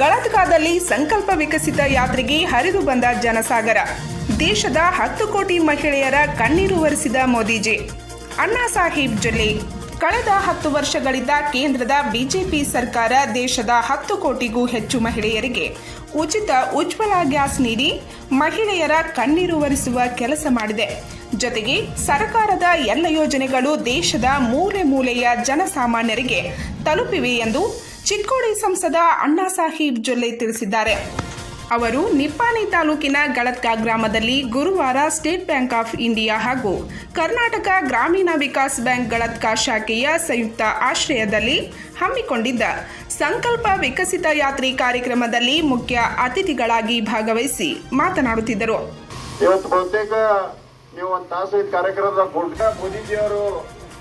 ಗಳತ್ಕಾದಲ್ಲಿ ಸಂಕಲ್ಪ ವಿಕಸಿತ ಯಾತ್ರೆಗೆ ಹರಿದು ಬಂದ ಜನಸಾಗರ. ದೇಶದ ಹತ್ತು ಕೋಟಿ ಮಹಿಳೆಯರ ಕಣ್ಣೀರು ಒರೆಸಿದ ಮೋದಿಜಿ. ಅಣ್ಣಾ ಸಾಹೇಬ್ ಜಿಲ್ಲೆ. ಕಳೆದ ಹತ್ತು ವರ್ಷಗಳಿಂದ ಕೇಂದ್ರದ ಬಿಜೆಪಿ ಸರ್ಕಾರ ದೇಶದ ಹತ್ತು ಕೋಟಿಗೂ ಹೆಚ್ಚು ಮಹಿಳೆಯರಿಗೆ ಉಚಿತ ಉಜ್ವಲ ಗ್ಯಾಸ್ ನೀಡಿ ಮಹಿಳೆಯರ ಕಣ್ಣೀರು ಒರೆಸುವ ಕೆಲಸ ಮಾಡಿದೆ. ಜೊತೆಗೆ ಸರ್ಕಾರದ ಎಲ್ಲ ಯೋಜನೆಗಳು ದೇಶದ ಮೂಲೆ ಮೂಲೆಯ ಜನಸಾಮಾನ್ಯರಿಗೆ ತಲುಪಿವೆ ಎಂದು ಚಿಕ್ಕೋಡಿ ಸಂಸದ ಅಣ್ಣಾ ಸಾಹೇಬ್ ಜೊಲ್ಲೆ ತಿಳಿಸಿದ್ದಾರೆ. ಅವರು ನಿಪ್ಪಾಣಿ ತಾಲೂಕಿನ ಗಳತ್ಕಾ ಗ್ರಾಮದಲ್ಲಿ ಗುರುವಾರ ಸ್ಟೇಟ್ ಬ್ಯಾಂಕ್ ಆಫ್ ಇಂಡಿಯಾ ಹಾಗೂ ಕರ್ನಾಟಕ ಗ್ರಾಮೀಣ ವಿಕಾಸ್ ಬ್ಯಾಂಕ್ ಗಳತ್ಕಾ ಶಾಖೆಯ ಸಂಯುಕ್ತ ಆಶ್ರಯದಲ್ಲಿ ಹಮ್ಮಿಕೊಂಡಿದ್ದ ಸಂಕಲ್ಪ ವಿಕಸಿತ ಯಾತ್ರಿ ಕಾರ್ಯಕ್ರಮದಲ್ಲಿ ಮುಖ್ಯ ಅತಿಥಿಗಳಾಗಿ ಭಾಗವಹಿಸಿ ಮಾತನಾಡುತ್ತಿದ್ದರು. ಇವತ್ತು ಬಹುತೇಕ ನೀವು ಒಂದು ತಾಸು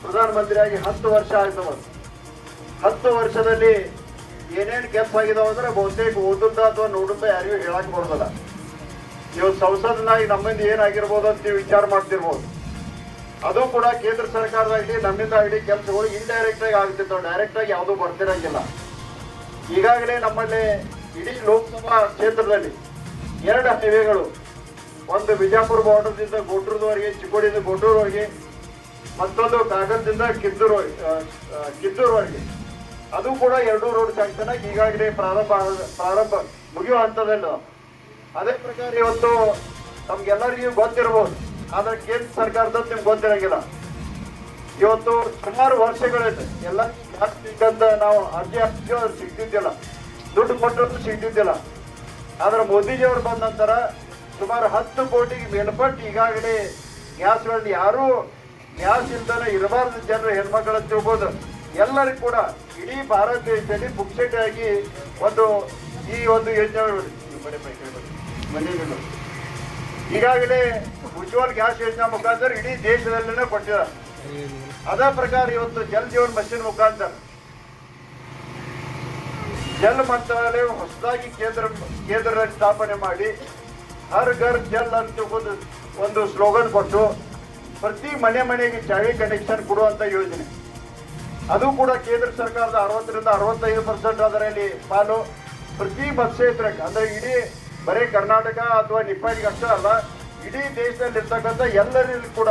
ಪ್ರಧಾನಮಂತ್ರಿಯಾಗಿ ಹತ್ತು ವರ್ಷ ಆಯ್ತು. ಹತ್ತು ವರ್ಷದಲ್ಲಿ ಏನೇನು ಆಗಿದಾವ ಅಂದ್ರೆ ಬಹುತೇಕ ಓದುದ ಅಥವಾ ನೋಡುದ ಯಾರಿಗೂ ಹೇಳಕ್ ಬರೋದಲ್ಲ. ನೀವು ಸಂಸದ್ನಾಗಿ ನಮ್ಮಿಂದ ಏನಾಗಿರ್ಬೋದು ಅಂತ ನೀವು ವಿಚಾರ ಮಾಡ್ತಿರ್ಬೋದು. ಅದು ಕೂಡ ಕೇಂದ್ರ ಸರ್ಕಾರದಾಗಲಿ ನಮ್ಮಿಂದ ಆಗಲಿ ಕೆಲಸಗಳು ಇಂಡೈರೆಕ್ಟ್ ಆಗಿ ಆಗ್ತಿತ್ತು ಡೈರೆಕ್ಟ್ ಆಗಿ ಯಾವುದೂ ಬರ್ತಿರಂಗಿಲ್ಲ. ಈಗಾಗಲೇ ನಮ್ಮಲ್ಲಿ ಇಡೀ ಲೋಕಸಭಾ ಕ್ಷೇತ್ರದಲ್ಲಿ ಎರಡು ಹೈವೇಗಳು. ಒಂದು ಬಿಜಾಪುರ ಬಾರ್ಡರ್ದಿಂದ ಗೋಟ್ರದವರೆಗೆ ಚಿಕ್ಕೋಡಿಯಿಂದ ಗೋಟೂರ್ವರೆಗೆ ಮತ್ತೊಂದು ಕಾಗದದಿಂದ ಆ, ಕಿತ್ತೂರ್ವರೆಗೆ. ಅದು ಕೂಡ ಎರಡು ರೋಡ್ ಸ್ಯಾಂಕ್ಷನ್ ಈಗಾಗಲೇ ಪ್ರಾರಂಭ ಪ್ರಾರಂಭ ಮುಗಿಯುವ ಹಂತದಲ್ಲೂ. ಅದೇ ಪ್ರಕಾರ ಇವತ್ತು ನಮ್ಗೆಲ್ಲರಿಗೂ ಗೊತ್ತಿರಬಹುದು ಆದ್ರೆ ಕೇಂದ್ರ ಸರ್ಕಾರದ ನಿಮ್ಗೆ ಗೊತ್ತಿರಂಗಿಲ್ಲ. ಇವತ್ತು ಸುಮಾರು ವರ್ಷಗಳಿದೆ, ಎಲ್ಲ ಸಿಕ್ಕಂತ ನಾವು ಅರ್ಜಿ ಹಾಕಿದ್ವಿ ಅದು ಸಿಗ್ತಿದ್ದಿಲ್ಲ. ದುಡ್ಡು ಕೊಟ್ಟರು ಸಿಗ್ತಿದ್ದಿಲ್ಲ. ಆದ್ರೆ ಮೋದಿಜಿಯವರು ಬಂದ ನಂತರ ಸುಮಾರು ಹತ್ತು ಕೋಟಿಗೆ ಮೇಲ್ಪಟ್ಟು ಈಗಾಗಲೇ ಗ್ಯಾಸ್ಗಳಲ್ಲಿ ಯಾರೂ ಗ್ಯಾಸ್ ಇಲ್ದಲೇ ಇರಬಾರ್ದು, ಜನರು ಹೆಣ್ಮಕ್ಳು ತಿಳ್ಬೋದು. ಎಲ್ಲರಿಗೂ ಕೂಡ ಇಡೀ ಭಾರತ ದೇಶದಲ್ಲಿ ಪುಕ್ಸೆಟ್ ಆಗಿ ಒಂದು ಈ ಒಂದು ಯೋಜನೆ ಈಗಾಗಲೇ ಉಜ್ವಲ್ ಗ್ಯಾಸ್ ಯೋಜನೆ ಮುಖಾಂತರ ಇಡೀ ದೇಶದಲ್ಲೇ ಕೊಟ್ಟಿದ್ದಾರೆ. ಅದೇ ಪ್ರಕಾರ ಇವತ್ತು ಜಲ್ ಜೀವನ್ ಮಷಿನ್ ಮುಖಾಂತರ ಜಲ್ ಮಂತ್ರಾಲಯ ಹೊಸದಾಗಿ ಕೇಂದ್ರ ಕೇಂದ್ರದಲ್ಲಿ ಸ್ಥಾಪನೆ ಮಾಡಿ ಹರ್ ಘರ್ ಜಲ್ ಅಂತ ಒಂದು ಒಂದು ಸ್ಲೋಗನ್ ಕೊಟ್ಟು ಪ್ರತಿ ಮನೆ ಮನೆಗೆ ಚಾವಿ ಕನೆಕ್ಷನ್ ಕೊಡುವಂತ ಯೋಜನೆ. ಅದು ಕೂಡ ಕೇಂದ್ರ ಸರ್ಕಾರದ ಅರವತ್ತರಿಂದ ಅರವತ್ತೈದು ಪರ್ಸೆಂಟ್ ಅದರಲ್ಲಿ ಪಾಲು. ಪ್ರತಿ ಮತಕ್ಷೇತ್ರಕ್ಕೆ ಅಂದ್ರೆ ಇಡೀ ಬರೀ ಕರ್ನಾಟಕ ಅಥವಾ ನಿಪ್ಪಾಣಿಗೆ ಅಷ್ಟೇ ಅಲ್ಲ, ಇಡೀ ದೇಶದಲ್ಲಿ ಇರ್ತಕ್ಕಂಥ ಎಲ್ಲರಲ್ಲಿ ಕೂಡ,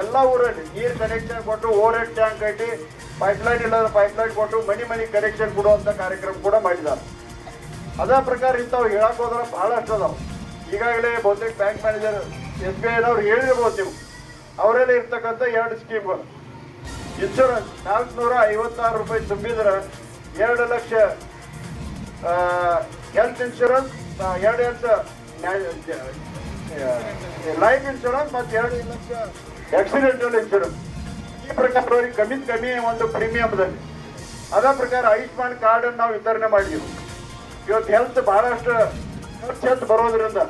ಎಲ್ಲ ಊರಲ್ಲಿ ನೀರು ಕನೆಕ್ಷನ್ ಕೊಟ್ಟು ಓವರ್ ಹೆಡ್ ಟ್ಯಾಂಕ್ ಕಟ್ಟಿ ಪೈಪ್ಲೈನ್ ಇಲ್ಲದ ಪೈಪ್ಲೈನ್ ಕೊಟ್ಟು ಮನೆ ಮನೆ ಕನೆಕ್ಷನ್ ಕೊಡುವಂತ ಕಾರ್ಯಕ್ರಮ ಕೂಡ ಮಾಡಿದ್ದಾರೆ. ಅದೇ ಪ್ರಕಾರ ಇಂಥವು ಹೇಳಕ್ ಹೋದ್ರೆ ಬಹಳಷ್ಟು ಅದಾವೆ. ಈಗಾಗಲೇ ಬಹುತೇಕ ಬ್ಯಾಂಕ್ ಮ್ಯಾನೇಜರ್ ಎಸ್ ಬಿ ಐನವ್ರು ಹೇಳಿರ್ಬೋದು ನೀವು. ಅವರಲ್ಲಿ ಇರ್ತಕ್ಕಂಥ ಎರಡು ಸ್ಕೀಮ್ಗಳು ಇನ್ಶೂರೆನ್ಸ್ ನಾಲ್ಕುನೂರ ಐವತ್ತಾರು ರೂಪಾಯಿ ತುಂಬಿದ್ರೆ ಎರಡು ಲಕ್ಷ ಹೆಲ್ತ್ ಇನ್ಶೂರೆನ್ಸ್ ಎರಡು ಲಕ್ಷ ಲೈಫ್ ಇನ್ಶೂರೆನ್ಸ್ ಮತ್ತು ಎರಡು ಲಕ್ಷ ಆಕ್ಸಿಡೆಂಟಲ್ ಇನ್ಶೂರೆನ್ಸ್ ಈ ಪ್ರಕಾರ ಅವ್ರಿಗೆ ಕಮ್ಮಿ ಕಮ್ಮಿ ಒಂದು ಪ್ರೀಮಿಯಮ್ದಲ್ಲಿ ಅದೇ ಪ್ರಕಾರ ಆಯುಷ್ಮಾನ್ ಕಾರ್ಡನ್ನು ನಾವು ವಿತರಣೆ ಮಾಡಿದ್ವಿ. ಇವತ್ತು ಹೆಲ್ತ್ ಬಹಳಷ್ಟು ಖರ್ಚು ಹೆಲ್ತ್ ಬರೋದ್ರಿಂದ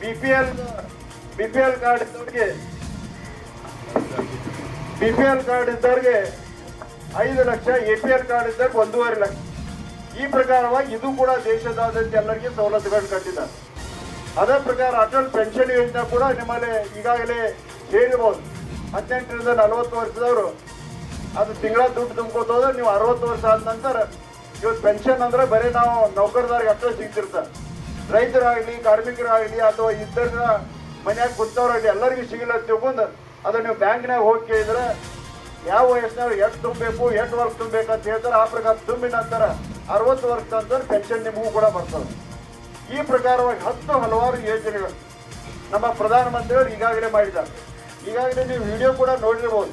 B P L B P L card ಇದ್ದವ್ರಿಗೆ ಬಿ ಪಿ ಕಾರ್ಡ್ ಇದ್ದವ್ರಿಗೆ ಐದು lakh, A P L card ಇದ್ದವ್ರಿಗೆ ಒಂದೂವರೆ ಲಕ್ಷ. ಈ ಪ್ರಕಾರವಾಗಿ ಇದು ಕೂಡ ದೇಶದಾದ್ಯಂತ ಎಲ್ಲರಿಗೆ ಸವಲತ್ತುಗಳನ್ನು ಕಟ್ಟಿದ್ದಾರೆ. ಅದೇ ಪ್ರಕಾರ ಅಟಲ್ ಪೆನ್ಷನ್ ಯೋಜನೆ ಕೂಡ ನಿಮ್ಮಲ್ಲಿ ಈಗಾಗಲೇ ಸೇರಿಬಹುದು ಹದಿನೆಂಟರಿಂದ ನಲವತ್ತು ವರ್ಷದವರು ಅದು ತಿಂಗಳ ದುಡ್ಡು ತುಂಬ್ಕೋತೋದ್ರೆ ನೀವು ಅರವತ್ತು ವರ್ಷ ಆದ ನಂತರ ಇವತ್ತು ಪೆನ್ಷನ್ ಅಂದ್ರೆ ಬರೀ ನಾವು ನೌಕರದಾರಿಗೆ ಅಷ್ಟೇ ಸಿಗ್ತಿರ್ತಾರೆ. ರೈತರಾಗಲಿ, ಕಾರ್ಮಿಕರಾಗಲಿ ಅಥವಾ ಇದ್ದ ಮನ್ಯಾಗ ಕೂತವ್ರಾಗಲಿ ಎಲ್ಲರಿಗೂ ಸಿಗಲ್ಲ ತಿಳ್ಕೊಂಡು ಅದು ನೀವು ಬ್ಯಾಂಕ್ನಾಗ ಹೋಗಿ ಕೇಳಿದ್ರೆ ಯಾವ ವಯಸ್ಸಿನವ್ರು ಎಷ್ಟು ತುಂಬಬೇಕು, ಎಷ್ಟು ವರ್ಷ ತುಂಬಬೇಕು ಅಂತ ಹೇಳ್ತಾರೆ. ಆ ಪ್ರಕಾರ ತುಂಬಿ ನಂತರ ಅರವತ್ತು ವರ್ಷ ನಂತರ ಪೆನ್ಷನ್ ನಿಮಗೂ ಕೂಡ ಬರ್ತದೆ. ಈ ಪ್ರಕಾರವಾಗಿ ಹತ್ತು ಹಲವಾರು ಯೋಜನೆಗಳು ನಮ್ಮ ಪ್ರಧಾನಮಂತ್ರಿಯವರು ಈಗಾಗಲೇ ಮಾಡಿದ್ದಾರೆ. ಈಗಾಗಲೇ ನೀವು ವಿಡಿಯೋ ಕೂಡ ನೋಡಿರ್ಬೋದು.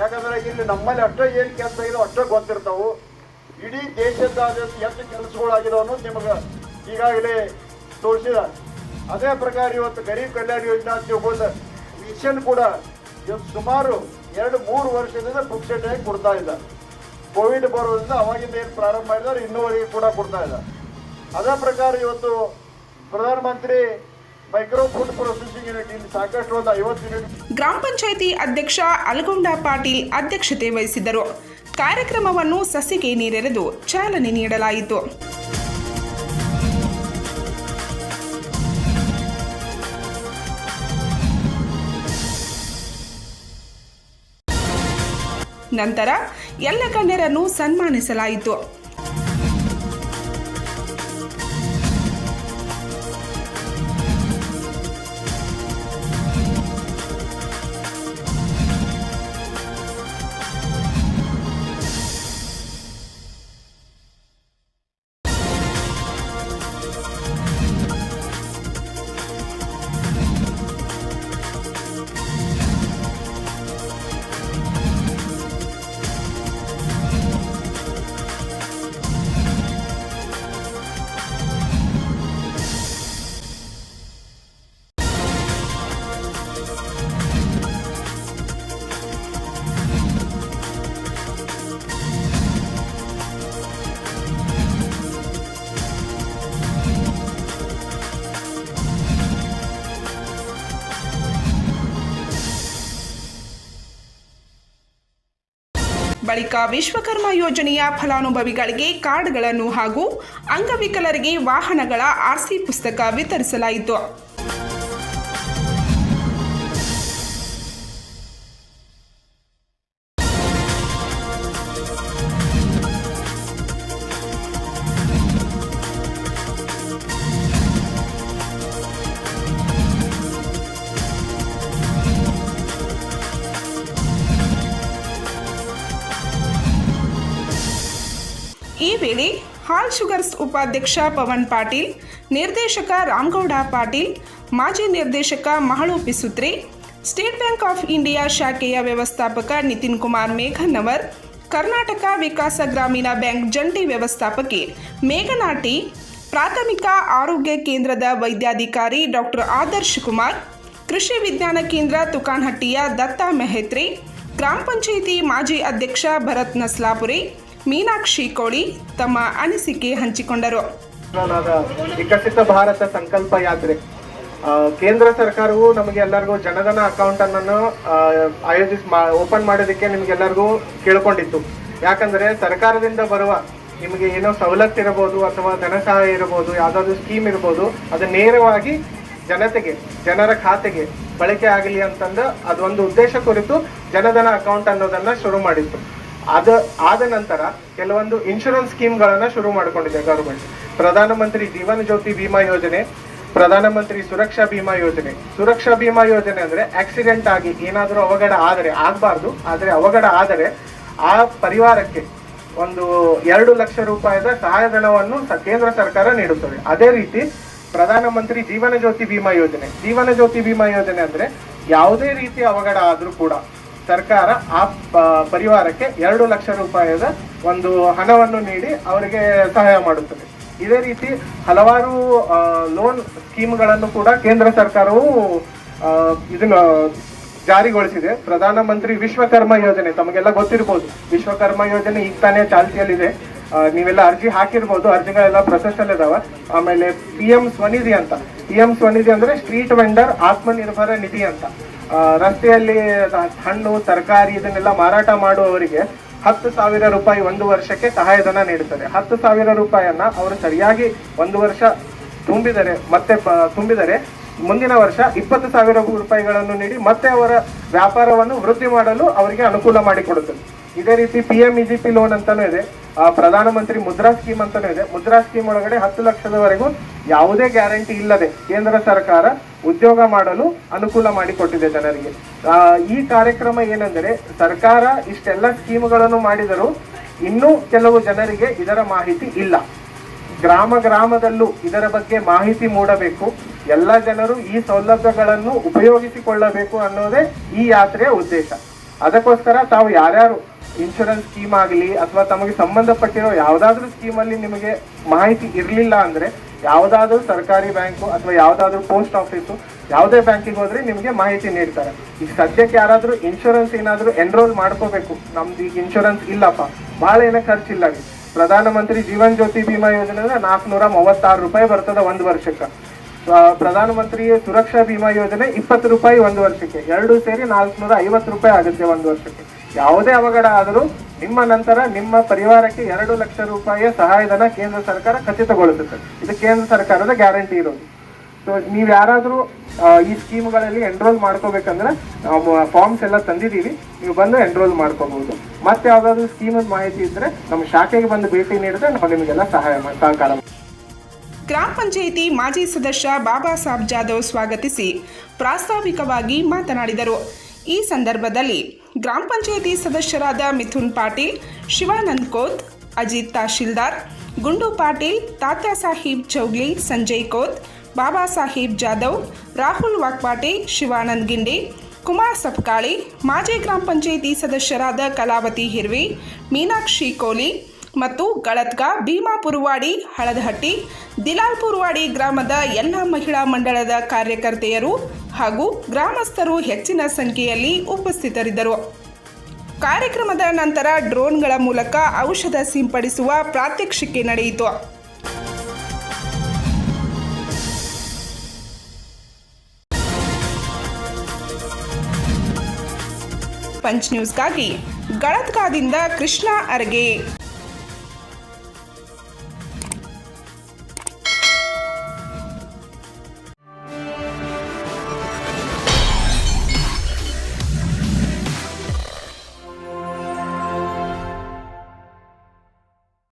ಯಾಕಂದ್ರೆ ಇಲ್ಲಿ ನಮ್ಮಲ್ಲಿ ಅಷ್ಟೇ ಏನು ಕೆಲಸ ಇದೋ ಅಷ್ಟೇ ಗೊತ್ತಿರ್ತಾವು. ಇಡೀ ದೇಶದಾದ್ಯಂತ ಎಷ್ಟು ಕೆಲಸಗಳಾಗಿದೆ ಅನ್ನೋದು ನಿಮಗೆ ಈಗಾಗಲೇ ತೋರಿಸಿದ್ದಾರೆ. ಅದೇ ಪ್ರಕಾರ ಇವತ್ತು ಗರೀಬ್ ಕಲ್ಯಾಣ ಯೋಜನಾ ಅಂತ ಮಿಷನ್ ಕೂಡ ಸುಮಾರು ಎರಡು ಮೂರು ವರ್ಷದಿಂದ ಪುಕ್ಸೆಟ್ ಆಗಿ ಕೊಡ್ತಾ ಇದ್ದಾರೆ ಕೋವಿಡ್ ಬರೋದ್ರಿಂದ ಅವಾಗಿಂದ ಏನು ಪ್ರಾರಂಭ ಮಾಡಿದ್ರು ಇನ್ನೂವರೆಗೆ ಕೂಡ ಕೊಡ್ತಾ ಇದ್ದಾರೆ ಅದೇ ಪ್ರಕಾರ ಇವತ್ತು ಪ್ರಧಾನಮಂತ್ರಿ ಮೈಕ್ರೋ ಫುಡ್ ಪ್ರೊಸೆಸಿಂಗ್ ಸಾಕಷ್ಟು ಐವತ್ತು ಗ್ರಾಮ ಪಂಚಾಯಿತಿ ಅಧ್ಯಕ್ಷ ಅಲಗೊಂಡ ಪಾಟೀಲ್ ಅಧ್ಯಕ್ಷತೆ ವಹಿಸಿದ್ದರು. ಕಾರ್ಯಕ್ರಮವನ್ನು ಸಸಿಗೆ ನೀರೆರೆದು ಚಾಲನೆ ನೀಡಲಾಯಿತು. ನಂತರ ಎಲ್ಲ ಗಣ್ಯರನ್ನು ಸನ್ಮಾನಿಸಲಾಯಿತು. ಬಳಿಕ ವಿಶ್ವಕರ್ಮ ಯೋಜನೆಯ ಫಲಾನುಭವಿಗಳಿಗೆ ಕಾರ್ಡ್ಗಳನ್ನು ಹಾಗೂ ಅಂಗವಿಕಲರಿಗೆ ವಾಹನಗಳ ಆರ್ಸಿ ಪುಸ್ತಕ ವಿತರಿಸಲಾಯಿತು. ವೇಳೆ ಹಾಲ್ ಶುಗರ್ಸ್ ಉಪಾಧ್ಯಕ್ಷ ಪವನ್ ಪಾಟೀಲ್, ನಿರ್ದೇಶಕ ರಾಮಗೌಡ ಪಾಟೀಲ್, ಮಾಜಿ ನಿರ್ದೇಶಕ ಮಹಳು ಪಿಸುತ್ರೆ, ಸ್ಟೇಟ್ ಬ್ಯಾಂಕ್ ಆಫ್ ಇಂಡಿಯಾ ಶಾಖೆಯ ವ್ಯವಸ್ಥಾಪಕ ನಿತಿನ್ ಕುಮಾರ್ ಮೇಘನ್ನವರ್ ಕರ್ನಾಟಕ ವಿಕಾಸ ಗ್ರಾಮೀಣ ಬ್ಯಾಂಕ್ ಜಂಟಿ ವ್ಯವಸ್ಥಾಪಕಿ ಮೇಘನಾಟಿ, ಪ್ರಾಥಮಿಕ ಆರೋಗ್ಯ ಕೇಂದ್ರದ ವೈದ್ಯಾಧಿಕಾರಿ ಡಾಕ್ಟರ್ ಆದರ್ಶ್ ಕುಮಾರ್, ಕೃಷಿ ವಿಜ್ಞಾನ ಕೇಂದ್ರ ತುಕಾನ್ಹಟ್ಟಿಯ ದತ್ತಾ ಮೆಹತ್ರೆ, ಗ್ರಾಮ ಪಂಚಾಯಿತಿ ಮಾಜಿ ಅಧ್ಯಕ್ಷ ಭರತ್ ನಸ್ಲಾಪುರಿ ಮೀನಾಕ್ಷಿ ಕೋಳಿ ತಮ್ಮ ಅನಿಸಿಕೆ ಹಂಚಿಕೊಂಡರು. ವಿಕಸಿತ ಭಾರತ ಸಂಕಲ್ಪ ಯಾತ್ರೆ. ಕೇಂದ್ರ ಸರ್ಕಾರವು ನಮಗೆ ಎಲ್ಲರಿಗೂ ಜನಧನ ಅಕೌಂಟ್ ಅನ್ನು ಆಯೋಜಿಸ್ ಓಪನ್ ಮಾಡೋದಕ್ಕೆ ನಿಮ್ಗೆಲ್ಲರಿಗೂ ಕೇಳ್ಕೊಂಡಿತ್ತು. ಯಾಕಂದ್ರೆ ಸರ್ಕಾರದಿಂದ ಬರುವ ನಿಮಗೆ ಏನೋ ಸವಲತ್ತು ಇರಬಹುದು ಅಥವಾ ಧನ ಸಹಾಯ ಇರಬಹುದು, ಯಾವ್ದಾದ್ರು ಸ್ಕೀಮ್ ಇರಬಹುದು, ಅದು ನೇರವಾಗಿ ಜನತೆಗೆ, ಜನರ ಖಾತೆಗೆ ಬಳಕೆ ಆಗಲಿ ಅಂತಂದು ಅದೊಂದು ಉದ್ದೇಶ ಕುರಿತು ಜನಧನ ಅಕೌಂಟ್ ಅನ್ನೋದನ್ನ ಶುರು ಮಾಡಿತ್ತು. ಅದ ಆದ ನಂತರ ಕೆಲವೊಂದು ಇನ್ಶೂರೆನ್ಸ್ ಸ್ಕೀಮ್ಗಳನ್ನ ಶುರು ಮಾಡಿಕೊಂಡಿದೆ ಗವರ್ಮೆಂಟ್ ಪ್ರಧಾನಮಂತ್ರಿ ಜೀವನ ಜ್ಯೋತಿ ಬಿಮಾ ಯೋಜನೆ, ಪ್ರಧಾನಮಂತ್ರಿ ಸುರಕ್ಷಾ ಬಿಮಾ ಯೋಜನೆ. ಸುರಕ್ಷಾ ಬಿಮಾ ಯೋಜನೆ ಅಂದ್ರೆ ಆಕ್ಸಿಡೆಂಟ್ ಆಗಿ ಏನಾದರೂ ಅವಘಡ ಆದರೆ, ಆಗಬಾರ್ದು, ಆದರೆ ಅವಘಡ ಆದರೆ ಆ ಪರಿವಾರಕ್ಕೆ ಒಂದು ಎರಡು ಲಕ್ಷ ರೂಪಾಯಿದ ಸಹಾಯಧನವನ್ನು ಕೇಂದ್ರ ಸರ್ಕಾರ ನೀಡುತ್ತದೆ. ಅದೇ ರೀತಿ ಪ್ರಧಾನಮಂತ್ರಿ ಜೀವನ ಜ್ಯೋತಿ ಬಿಮಾ ಯೋಜನೆ. ಜೀವನ ಜ್ಯೋತಿ ಬಿಮಾ ಯೋಜನೆ ಅಂದ್ರೆ ಯಾವುದೇ ರೀತಿ ಅವಘಡ ಆದರೂ ಕೂಡ ಸರ್ಕಾರ ಆ ಪರಿವಾರಕ್ಕೆ ಎರಡು ಲಕ್ಷ ರೂಪಾಯಿಯ ಒಂದು ಹಣವನ್ನು ನೀಡಿ ಅವರಿಗೆ ಸಹಾಯ ಮಾಡುತ್ತದೆ. ಇದೇ ರೀತಿ ಹಲವಾರು ಲೋನ್ ಸ್ಕೀಮ್ಗಳನ್ನು ಕೂಡ ಕೇಂದ್ರ ಸರ್ಕಾರವು ಇದನ್ನ ಜಾರಿಗೊಳಿಸಿದೆ. ಪ್ರಧಾನಮಂತ್ರಿ ವಿಶ್ವಕರ್ಮ ಯೋಜನೆ, ತಮಗೆಲ್ಲ ಗೊತ್ತಿರ್ಬೋದು. ವಿಶ್ವಕರ್ಮ ಯೋಜನೆ ಈಗ ತಾನೇ ಚಾಲ್ತಿಯಲ್ಲಿದೆ. ನೀವೆಲ್ಲ ಅರ್ಜಿ ಹಾಕಿರ್ಬೋದು. ಅರ್ಜಿಗಳೆಲ್ಲ ಪ್ರೊಸೆಸ್ ಅಲ್ಲಿ ಇದಾವ ಆಮೇಲೆ ಪಿ ಎಂ ಸ್ವನಿಧಿ ಅಂತ. ಪಿ ಎಂ ಸ್ವನಿಧಿ ಅಂದರೆ ಸ್ಟ್ರೀಟ್ ವೆಂಡರ್, ಆತ್ಮನಿರ್ಭರ ನಿಧಿ ಅಂತ. ರಸ್ತೆಯಲ್ಲಿ ಹಣ್ಣು, ತರಕಾರಿ ಇದನ್ನೆಲ್ಲ ಮಾರಾಟ ಮಾಡುವವರಿಗೆ ಹತ್ತು ಸಾವಿರ ರೂಪಾಯಿ ಒಂದು ವರ್ಷಕ್ಕೆ ಸಹಾಯಧನ ನೀಡುತ್ತದೆ. ಹತ್ತು ಸಾವಿರ ರೂಪಾಯಿಯನ್ನ ಅವರು ಸರಿಯಾಗಿ ಒಂದು ವರ್ಷ ತುಂಬಿದರೆ, ಮತ್ತೆ ತುಂಬಿದರೆ ಮುಂದಿನ ವರ್ಷ ಇಪ್ಪತ್ತು ಸಾವಿರ ರೂಪಾಯಿಗಳನ್ನು ನೀಡಿ ಮತ್ತೆ ಅವರ ವ್ಯಾಪಾರವನ್ನು ವೃದ್ಧಿ ಮಾಡಲು ಅವರಿಗೆ ಅನುಕೂಲ ಮಾಡಿಕೊಡುತ್ತದೆ. ಇದೇ ರೀತಿ P M E P loan ಅಂತಲೂ ಇದೆ. ಪ್ರಧಾನಮಂತ್ರಿ ಮುದ್ರಾ ಸ್ಕೀಮ್ ಅಂತಲೂ ಇದೆ. ಮುದ್ರಾ ಸ್ಕೀಮ್ ಒಳಗಡೆ ಹತ್ತು ಲಕ್ಷದವರೆಗೂ ಯಾವುದೇ ಗ್ಯಾರಂಟಿ ಇಲ್ಲದೆ ಕೇಂದ್ರ ಸರ್ಕಾರ ಉದ್ಯೋಗ ಮಾಡಲು ಅನುಕೂಲ ಮಾಡಿಕೊಟ್ಟಿದೆ ಜನರಿಗೆ. ಈ ಕಾರ್ಯಕ್ರಮ ಏನೆಂದರೆ ಸರ್ಕಾರ ಇಷ್ಟೆಲ್ಲ ಸ್ಕೀಮ್ಗಳನ್ನು ಮಾಡಿದರೂ ಇನ್ನೂ ಕೆಲವು ಜನರಿಗೆ ಇದರ ಮಾಹಿತಿ ಇಲ್ಲ. ಗ್ರಾಮ ಗ್ರಾಮದಲ್ಲೂ ಇದರ ಬಗ್ಗೆ ಮಾಹಿತಿ ಮೂಡಬೇಕು. ಎಲ್ಲ ಜನರು ಈ ಸೌಲಭ್ಯಗಳನ್ನು ಉಪಯೋಗಿಸಿಕೊಳ್ಳಬೇಕು ಅನ್ನೋದೇ ಈ ಯಾತ್ರೆಯ ಉದ್ದೇಶ. ಅದಕ್ಕೋಸ್ಕರ ತಾವು ಯಾರ್ಯಾರು ಇನ್ಶೂರೆನ್ಸ್ ಸ್ಕೀಮ್ ಆಗಲಿ ಅಥವಾ ತಮಗೆ ಸಂಬಂಧಪಟ್ಟಿರೋ ಯಾವುದಾದ್ರೂ ಸ್ಕೀಮಲ್ಲಿ ನಿಮಗೆ ಮಾಹಿತಿ ಇರಲಿಲ್ಲ ಅಂದ್ರೆ ಯಾವುದಾದ್ರೂ ಸರ್ಕಾರಿ ಬ್ಯಾಂಕು ಅಥವಾ ಯಾವುದಾದ್ರೂ ಪೋಸ್ಟ್ ಆಫೀಸು ಯಾವುದೇ ಬ್ಯಾಂಕಿಗೆ ಹೋದ್ರೆ ನಿಮಗೆ ಮಾಹಿತಿ ನೀಡ್ತಾರೆ. ಈಗ ಸದ್ಯಕ್ಕೆ ಯಾರಾದರೂ ಇನ್ಶೂರೆನ್ಸ್ ಏನಾದರೂ ಎನ್ರೋಲ್ ಮಾಡ್ಕೋಬೇಕು. ನಮ್ದು ಈಗ ಇನ್ಶೂರೆನ್ಸ್ ಇಲ್ಲಪ್ಪ. ಭಾಳ ಏನೋ ಖರ್ಚಿಲ್ಲ ಪ್ರಧಾನಮಂತ್ರಿ ಜೀವನ್ ಜ್ಯೋತಿ ಬಿಮಾ ಯೋಜನೆ ಅಂದ್ರೆ ನಾಲ್ಕುನೂರ ಮೂವತ್ತಾರು ರೂಪಾಯಿ ಬರ್ತದೆ ಒಂದು ವರ್ಷಕ್ಕೆ. ಪ್ರಧಾನಮಂತ್ರಿ ಸುರಕ್ಷಾ ಬಿಮಾ ಯೋಜನೆ ಇಪ್ಪತ್ತು ರೂಪಾಯಿ ಒಂದು ವರ್ಷಕ್ಕೆ. ಎರಡು ಸೇರಿ ನಾಲ್ಕುನೂರ ಐವತ್ತು ರೂಪಾಯಿ ಆಗುತ್ತೆ ಒಂದು ವರ್ಷಕ್ಕೆ. ಯಾವುದೇ ಅವಘಡ ಆದರೂ ನಿಮ್ಮ ನಂತರ ನಿಮ್ಮ ಪರಿವಾರಕ್ಕೆ ಎರಡು ಲಕ್ಷ ರೂಪಾಯಿಯ ಸಹಾಯಧನ ಕೇಂದ್ರ ಸರ್ಕಾರ ಖಚಿತಗೊಳಿಸುತ್ತೆ ಇದು ಕೇಂದ್ರ ಸರ್ಕಾರದ ಗ್ಯಾರಂಟಿ ಇರೋದು. ಸೊ ನೀವು ಯಾರಾದರೂ ಈ ಸ್ಕೀಮ್ಗಳಲ್ಲಿ ಎನ್ರೋಲ್ ಮಾಡ್ಕೋಬೇಕಂದ್ರೆ ಫಾರ್ಮ್ಸ್ ಎಲ್ಲ ತಂದಿದ್ದೀವಿ. ನೀವು ಬಂದು ಎನ್ರೋಲ್ ಮಾಡ್ಕೋಬಹುದು. ಮತ್ತೆ ಯಾವ್ದಾದ್ರು ಸ್ಕೀಮ್ ಮಾಹಿತಿ ಇದ್ರೆ ನಮ್ಮ ಶಾಖೆಗೆ ಬಂದು ಭೇಟಿ ನೀಡಿದ್ರೆ ನಾವು ನಿಮಗೆಲ್ಲ ಸಹಾಯ ಸಹಕಾರ ಗ್ರಾಮ ಪಂಚಾಯಿತಿ ಮಾಜಿ ಸದಸ್ಯ ಬಾಬಾ ಸಾಬ್ ಜಾಧವ್ ಸ್ವಾಗತಿಸಿ ಪ್ರಾಸ್ತಾವಿಕವಾಗಿ ಮಾತನಾಡಿದರು. ಈ ಸಂದರ್ಭದಲ್ಲಿ ಗ್ರಾಮ ಪಂಚಾಯಿತಿ ಸದಸ್ಯರಾದ ಮಿಥುನ್ ಪಾಟೀಲ್, ಶಿವಾನಂದ್ ಕೋತ್, ಅಜಿತ್ ತಹಶೀಲ್ದಾರ್, ಗುಂಡು ಪಾಟೀಲ್ ತಾತ್ಯಾ ಸಾಹೀಬ್ ಚೌಗ್ಲಿ, ಸಂಜಯ್ ಕೋತ್, ಬಾಬಾ ಸಾಹೇಬ್ ಜಾಧವ್, ರಾಹುಲ್ ವಾಕ್ಪಾಟಿ, ಶಿವಾನಂದ್ ಗಿಂಡಿ, ಕುಮಾರ್ ಸಪ್ಕಾಳಿ, ಮಾಜಿ ಗ್ರಾಮ ಪಂಚಾಯಿತಿ ಸದಸ್ಯರಾದ ಕಲಾವತಿ ಹಿರ್ವಿ, ಮೀನಾಕ್ಷಿ ಕೋಲಿ ಮತ್ತು ಗಳತ್ಗ ಭೀಮಾ ಪುರುವಾಡಿ, ಹಳದಹಟ್ಟಿ, ದಿಲಾಲ್ ಪುರ್ವಾಡಿ ಗ್ರಾಮದ ಎಲ್ಲ ಮಹಿಳಾ ಮಂಡಳದ ಕಾರ್ಯಕರ್ತೆಯರು ಹಾಗೂ ಗ್ರಾಮಸ್ಥರು ಹೆಚ್ಚಿನ ಸಂಖ್ಯೆಯಲ್ಲಿ ಉಪಸ್ಥಿತರಿದ್ದರು. ಕಾರ್ಯಕ್ರಮದ ನಂತರ ಡ್ರೋನ್ಗಳ ಮೂಲಕ ಔಷಧ ಸಿಂಪಡಿಸುವ ಪ್ರಾತ್ಯಕ್ಷಿಕೆ ನಡೆಯಿತು. ಪಂಚ್ ನ್ಯೂಸ್ಗಾಗಿ ಗಳತ್ಕಾದಿಂದ ಕೃಷ್ಣ ಅರ್ಗೆ.